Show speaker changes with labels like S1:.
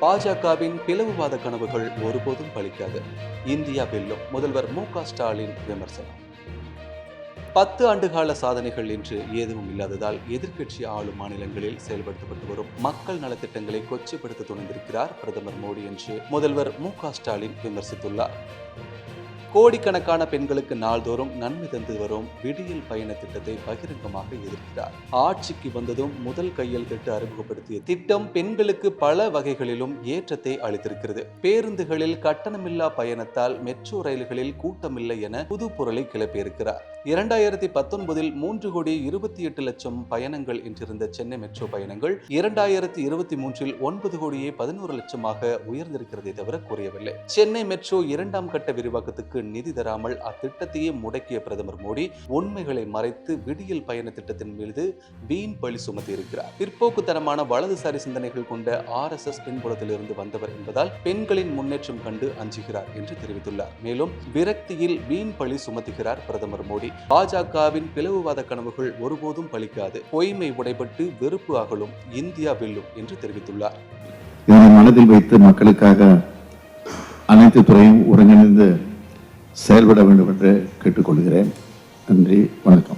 S1: பாஜகவின் பிளவுவாத கனவுகள் ஒருபோதும் பலிக்காது. இந்தியா வெல்லும். முதல்வர் மு ஸ்டாலின் விமர்சனம். பத்து ஆண்டுகால சாதனைகள் என்று ஏதுவும் இல்லாததால் எதிர்க்கட்சி ஆளும் மாநிலங்களில் செயல்படுத்தப்பட்டு வரும் மக்கள் நலத்திட்டங்களை கொச்சைப்படுத்த துணிந்திருக்கிறார் பிரதமர் மோடி என்று முதல்வர் மு ஸ்டாலின் விமர்சித்துள்ளார். கோடிக்கணக்கான பெண்களுக்கு நாள்தோறும் நன்மை தந்து வரும் விடியல் பயண திட்டத்தை பகிரங்கமாக எதிர்க்கிறார். ஆட்சிக்கு வந்ததும் முதல் கையல் திட்டு அறிமுகப்படுத்திய திட்டம் பெண்களுக்கு பல வகைகளிலும் ஏற்றத்தை அளித்திருக்கிறது. பேருந்துகளில் கட்டணமில்லா பயணத்தால் மெட்ரோ ரயில்களில் கூட்டமில்லை என புது பொருளை கிளப்பியிருக்கிறார். இரண்டாயிரத்தி பத்தொன்பதில் மூன்று கோடி இருபத்தி எட்டு லட்சம் பயணங்கள் என்றிருந்த சென்னை மெட்ரோ பயணங்கள் இரண்டாயிரத்தி இருபத்தி மூன்றில் ஒன்பது கோடியே பதினோரு லட்சமாக உயர்ந்திருக்கிறதே தவிர குறையவில்லை. சென்னை மெட்ரோ இரண்டாம் கட்ட விரிவாக்கத்துக்கு நிதி தராமல் அத்திட்டத்தையே முடக்கிய பிரதமர் மோடி உண்மைகளை மறைத்து விடியல் பயண திட்டத்தின் மீது வீண் பழி சுமத்தி இருக்கிறார். பிற்போக்குத்தனமான வலதுசாரி சிந்தனைகள் கொண்ட ஆர் எஸ் எஸ் பின்புலத்திலிருந்து வந்தவர் என்பதால் பெண்களின் முன்னேற்றம் கண்டு அஞ்சுகிறார் என்று தெரிவித்துள்ளார். மேலும் விரக்தியில் வீண் பழி சுமத்துகிறார் பிரதமர் மோடி. பாஜகவின் பிளவுவாத கனவுகள் ஒருபோதும் பலிக்காது. பொய்மை உடைபட்டு வெறுப்பு அகலும். இந்தியா வெல்லும் என்று தெரிவித்துள்ளார்.
S2: இதனை மனதில் வைத்து மக்களுக்காக அனைத்து துறையும் ஒருங்கிணைந்து செயல்பட வேண்டும் என்று கேட்டுக்கொள்கிறேன். நன்றி வணக்கம்.